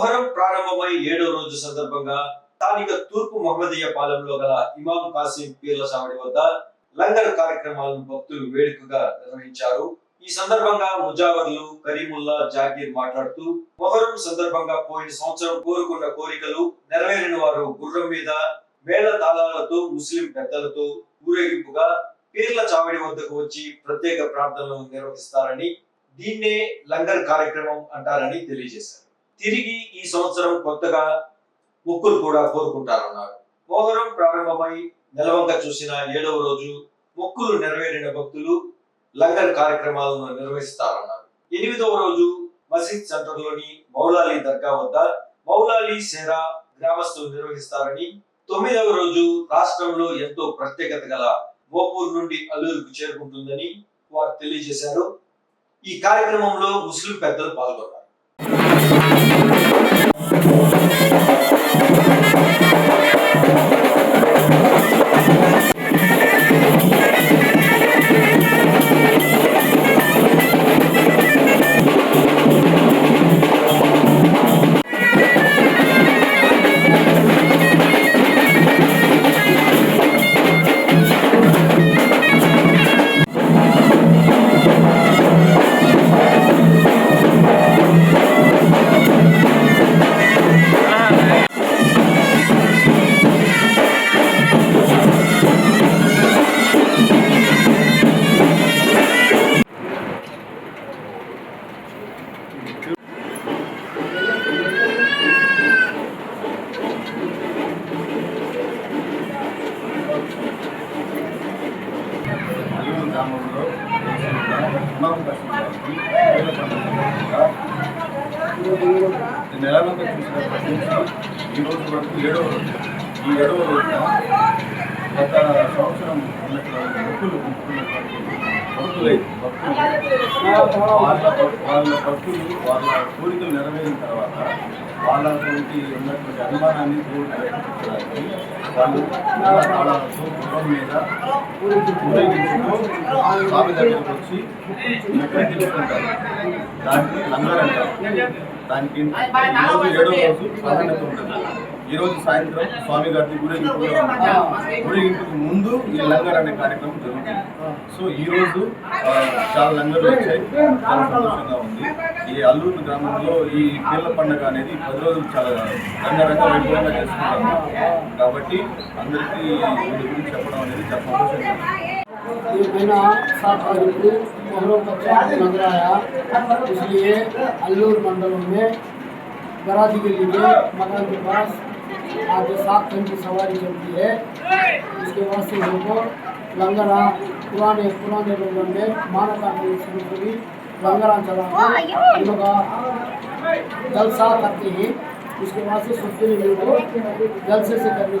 మొహరం ప్రారంభమై ఏడో రోజు సందర్భంగా స్థానిక తూర్పు మహమ్మదీయ పాలెంలో గల ఇమాం కాసిం పీర్ల సావడి వద్ద లంగర్ కార్యక్రమాలను భక్తులు వేడుకగా నిర్వహించారు. ఈ సందర్భంగా ముజావర్లు కరీముల్లా జాకీర్ మాట్లాడుతూ మొహరం సందర్భంగా పోయిన సంవత్సరం కోరుకున్న కోరికలు నెరవేరిన వారు గుర్రం మీద వేల తాళాలతో ముస్లిం పెద్దలతో ఊరేగింపుగా పీర్ల చావడి వద్దకు వచ్చి ప్రత్యేక ప్రార్థనలు నిర్వహిస్తారని దీన్నే లంగర్ కార్యక్రమం అంటారని తెలియజేశారు. తిరిగి ఈ సంవత్సరం కొత్తగా ముక్కులు కూడా కోరుకుంటారన్నారు. మోహరం ప్రారంభమై నెలవంక చూసిన ఏడవ రోజు మొక్కులు నెరవేరిన భక్తులు లంగర్ కార్యక్రమాలను నిర్వహిస్తారన్నారు. ఎనిమిదవ రోజు మసీద్ సెంటర్లోని మౌలాలి దర్గా వద్ద మౌలాలి సేరా గ్రామస్తులు నిర్వహిస్తారని తొమ్మిదవ రోజు రాష్ట్రంలో ఎంతో ప్రత్యేకత గల గోపూర్ నుండి అల్లూరుకు చేరుకుంటుందని వారు తెలియజేశారు. ఈ కార్యక్రమంలో ముస్లిం పెద్దలు పాల్గొన్నారు. గ్రామంలో నెలవంక చూసినప్పటి నుంచి ఈ రోజు వరకు ఏడవ రోజు ఈ ఏడవ రోజున గత సంవత్సరం ఉన్నటువంటి భక్తులు ముక్కున్నటువంటి భక్తులై వాళ్ళ వాళ్ళ భక్తులు వాళ్ళ కోరికలు నెరవేరిన తర్వాత వాళ్ళతోటి ఉన్నటువంటి అభిమానాన్ని దేవుడు వాళ్ళు చాలా కుటుంబం మీద ఊరేగించుతూ స్వామి దగ్గరకు వచ్చి ఎక్కడ తెలుసుకుంటారు దానికి లంగర్ అంటారు దానికి ఈరోజు ఏడో రోజు ప్రాధాన్యత ఉంటుంది ఈరోజు సాయంత్రం స్వామి గారిని ఊరేగింపు ఊరేగింపుకు ముందు ఈ లంగర్ అనే కార్యక్రమం జరుగుతుంది. సో ఈరోజు చాలా లంగర్లు వచ్చాయి. చాలా సంతోషంగా ఉంది. అల్లూరు గ్రామంలో ఈ పీర్ల పండుగ అనేది పది రోజులు చాలా రంగరంగ వైభవంగా చేసుకుంటాము కాబట్టి అందరికీ దీని గురించి చెప్పడం అనేది చాలా సంతోషంగా ఉంది ये बिना सात तारीख को मोहरों का चांद नजर आया इसलिए अल्लूर मंडलों में बराती के लिए मकान के पास आज सात दिन की सवारी चलती है इसके वास्ते हमको लंगरा पुराने पुराने लोगों में मानवता में गंगाराम का जलसा करते हैं उसके बाद से सुखदेवी को जलसे से करने